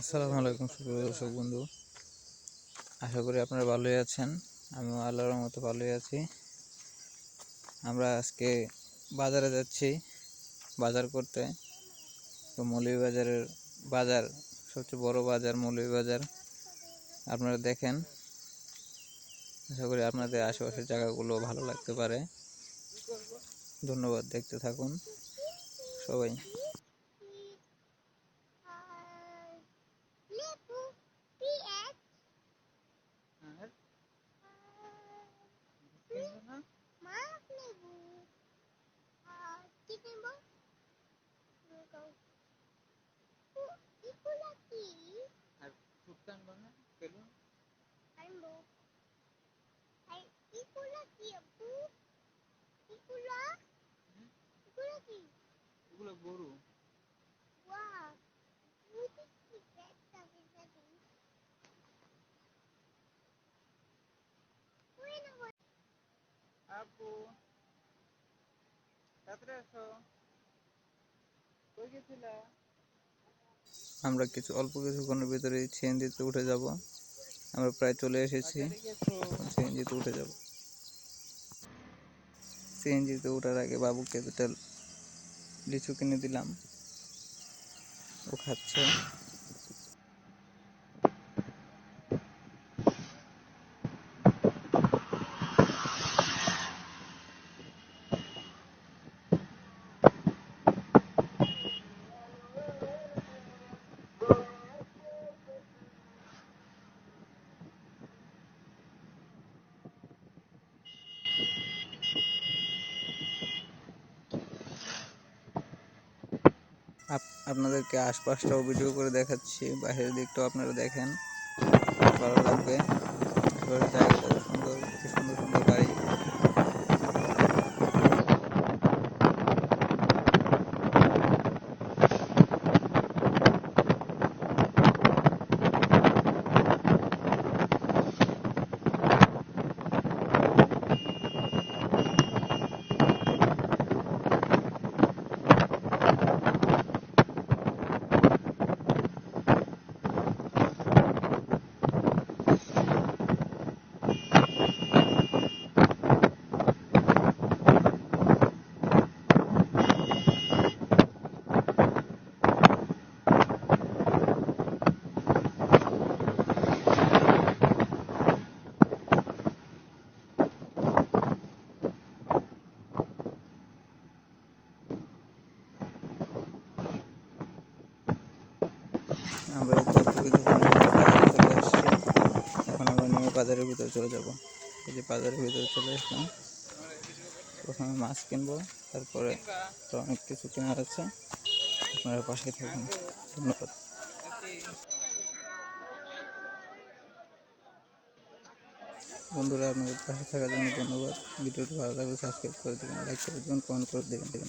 আসসালামু আলাইকুম, সুপ্রিয় দর্শক বন্ধু। আশা করি আপনারা ভালোই আছেন। আমিও আল্লাহর মতো ভালোই আছি। আমরা আজকে বাজারে যাচ্ছি। বাজার করতে। তো মৌলভীবাজারের বাজার, সবচেয়ে বড় বাজার মৌলভীবাজার। আপনারা দেখেন। আশা করি আপনাদের আশেপাশের জায়গাগুলো ভালো লাগতে পারে। ধন্যবাদ, দেখতে থাকুন। সবাই এগুলো গরু? আপু তাড়াতাড়ি আসো। কই গেছিলা? আমরা কিছু অল্প কিছুক্ষণের ভিতরে সিএনজিতে উঠে যাব। আমরা প্রায় চলে এসেছি। সিএনজিতে উঠে যাব। সিএনজিতে ওঠার আগে বাবুকে দুটা লিচু কিনে দিলাম। ও খাচ্ছে। আপনাদেরকে আশপাশটাও ভিডিও করে দেখাচ্ছি বাইরের দিকটাও আপনারা দেখেন। ভালো লাগবে। সুন্দর সুন্দর সুন্দর বাড়ি। এখন বাজারের ভিতরে চলে যাব। এই যে বাজারের ভিতরে চলে আসলাম। প্রথমে মাছ কিনবো, তারপরে তো অনেক কিছু কেনার আছে। আপনারা পাশে থাকুন। ধন্যবাদ। বন্ধুরা, আপনাদের পাশে থাকার জন্য ধন্যবাদ। ভিডিওটি ভালো লাগলে সাবস্ক্রাইব করে দেবেন, লাইক করে দেবেন, কমেন্ট করে দেবেন।